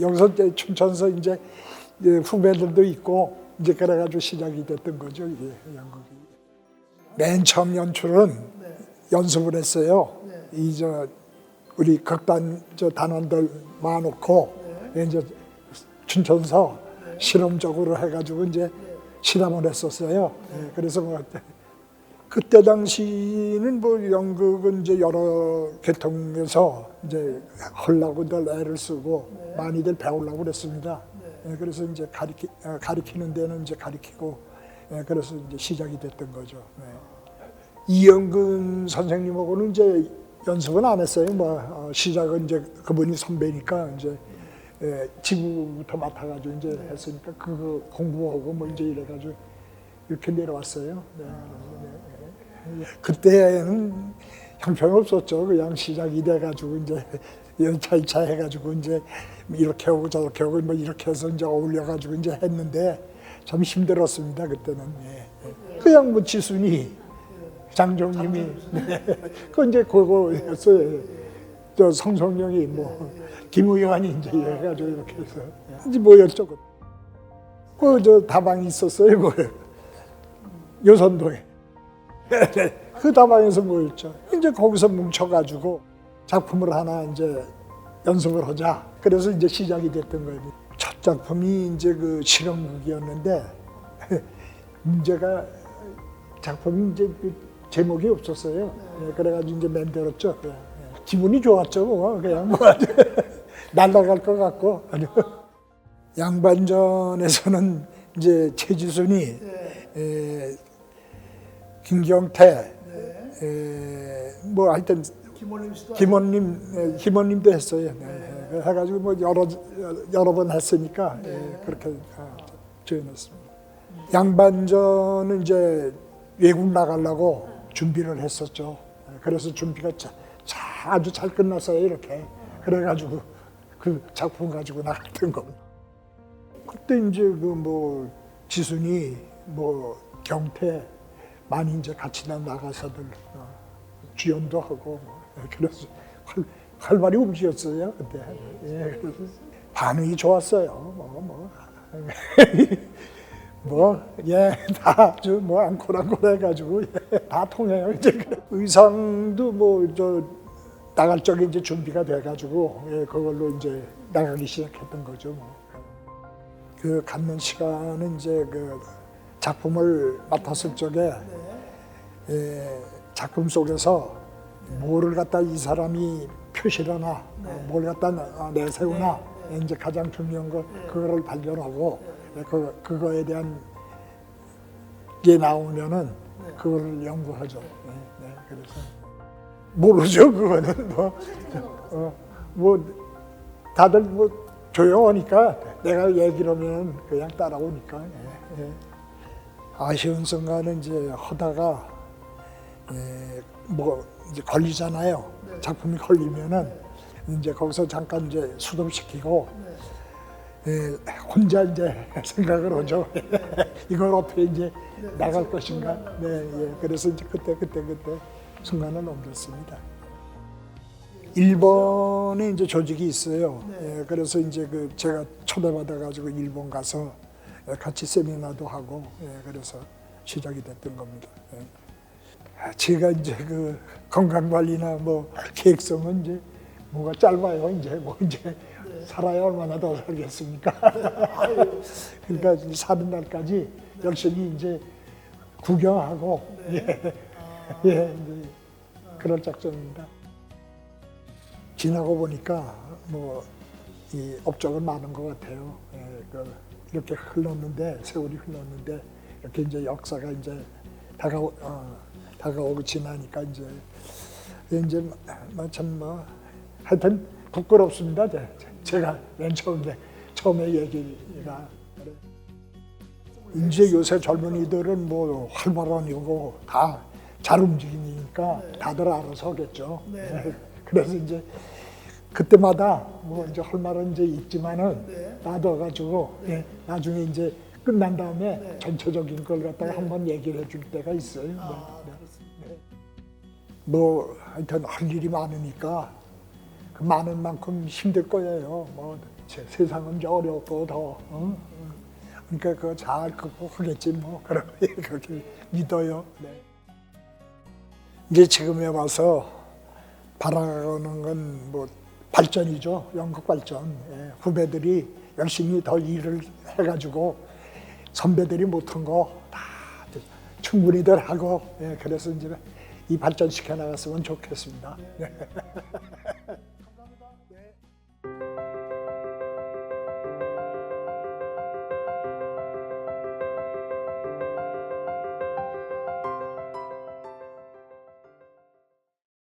여기서 이제 춘천서 이제 후배들도 있고 이제 그래가지고 시작이 됐던 거죠 이게 연극이. 맨 처음 연출은 연습을 했어요. 이저 우리 극단 저 단원들 모아놓고 이제 춘천서 실험적으로 해가지고 이제 실험을 했었어요. 예, 그래서 뭐 그때 당시는 뭐 연극은 이제 여러 계통에서 이제 하려고들 애를 쓰고 많이들 배우려고 그랬습니다. 예, 그래서 이제 가리키, 어, 가리키는 데는 이제 가리키고 예, 그래서 이제 시작이 됐던 거죠. 네. 이영근 선생님하고는 이제 연습은 안 했어요. 뭐 어, 시작은 이제 그분이 선배니까 이제 예, 지구부터 맡아가지고 이제 했으니까 그거 공부하고 뭐 이제 이래가지고 이렇게 내려왔어요. 네, 네, 네. 그때는 형편이 없었죠. 그냥 시작이 돼가지고 이제 연차 이차 해가지고 이제 이렇게 하고 저렇게 하고 뭐 이렇게 해서 이제 어울려가지고 이제 했는데 참 힘들었습니다 그때는. 예, 예. 그냥 뭐 지순이 장종님이 네. 그 이제 그거였어요. 저 성성령이 뭐 김우영이 이제 해가지고 이렇게 해서 이제 뭐였죠? 그저 다방이 있었어요. 그 요선도에 그 다방에서 뭐였죠? 이제 거기서 뭉쳐가지고 작품을 하나 이제 연습을 하자. 그래서 이제 시작이 됐던 거예요. 첫 작품이 이제 그 실험극이었는데 문제가 작품이 이제 그 제목이 없었어요. 예, 그래가지고 이제 만들었죠. 예, 예. 기분이 좋았죠. 뭐 그냥 뭐 날아갈 것 같고 아주 양반전에서는 이제 최지순이 에, 김경태 에, 뭐 하여튼 김원림 씨도 김원님 에, 김원님도 했어요. 네. 네. 해가지고 뭐 여러 여러 번 했으니까 예, 그렇게 아, 조연했습니다. 양반전은 이제 외국 나가려고 준비를 했었죠. 그래서 준비가 자, 자, 아주 잘 끝났어요. 이렇게 그래가지고 그 작품 가지고 나갔던 겁니다. 그때 이제 그 뭐 지순이 뭐 경태 많이 이제 같이 나 나가서들 어, 주연도 하고 뭐, 예, 그래서 활, 활발히 움직였어요 그때. 예, 반응이 좋았어요. 뭐 뭐. 뭐, 예, 다 아주 뭐 앙콜앙콜 해가지고 예, 다 통해요. 이제 그 의상도 뭐 저 나갈 적에 이제 준비가 돼가지고 예, 그걸로 이제 나가기 시작했던 거죠. 뭐. 그 갖는 시간은 이제 그 작품을 맡았을 적에 예, 작품 속에서 뭐를 갖다 이 사람이 표시하나 뭘 갖다 나- 내세우나 이제 가장 중요한 거 그거를 발견하고 예, 그 그거에 대한 게 나오면은 그거를 연구하죠. 네, 네, 그래서 모르죠 그거는 뭐, 어, 뭐 다들 뭐 조용하니까 내가 얘기를 하면 그냥 따라오니까. 예, 예. 아쉬운 순간은 이제 하다가 예, 뭐 이제 걸리잖아요. 작품이 걸리면은 이제 거기서 잠깐 이제 수동시키고 예, 혼자 이제 생각을 하죠. 이걸 어떻게 이제 나갈 것인가. 네, 예. 그래서 이제 그때 그때 그때 순간을 넘겼습니다. 일본에 이제 조직이 있어요. 예, 그래서 이제 그 제가 초대받아 가지고 일본 가서 같이 세미나도 하고 예, 그래서 시작이 됐던 겁니다. 예. 아, 제가 이제 그 건강 관리나 뭐 계획성은 이제 뭐가 짧아요. 이제 뭐 이제 살아야 얼마나 더 살겠습니까? 그러니까 사는 날까지 열심히 이제 구경하고 예, 예, 이제 그런 작전입니다. 지나고 보니까 뭐 이 업적은 많은 것 같아요. 예, 그 이렇게 흘렀는데 세월이 흘렀는데 이렇게 이제 역사가 이제 다가오 어, 다가오고 지나니까 이제 이제 뭐참뭐 하여튼 부끄럽습니다. 제- 제가 맨 처음에 처음에 얘기가 그래. 이제 요새 젊은이들은 뭐 활발하고 다 잘 움직이니까 다들 알아서 하겠죠. 네. 그래서 이제 그때마다 뭐 이제 할 말은 이제 있지만은 네. 놔둬가지고 예, 나중에 이제 끝난 다음에 네. 전체적인 걸 갖다가 한번 얘기를 해줄 때가 있어요. 네, 아, 네. 그렇습니다. 뭐 하여튼 할 일이 많으니까 그 많은 만큼 힘들 거예요. 뭐 세- 세상은 이제 어렵고 더 어? 어. 그러니까 그거 잘 극복하겠지 뭐 그렇게 믿어요. 네. 이제 지금에 와서 바라는 건뭐 발전이죠. 연극 발전. 예, 후배들이 열심히 더 일을 해가지고 선배들이 못한 거 다 충분히들 하고 예, 그래서 이제 이 발전시켜 나갔으면 좋겠습니다. 네.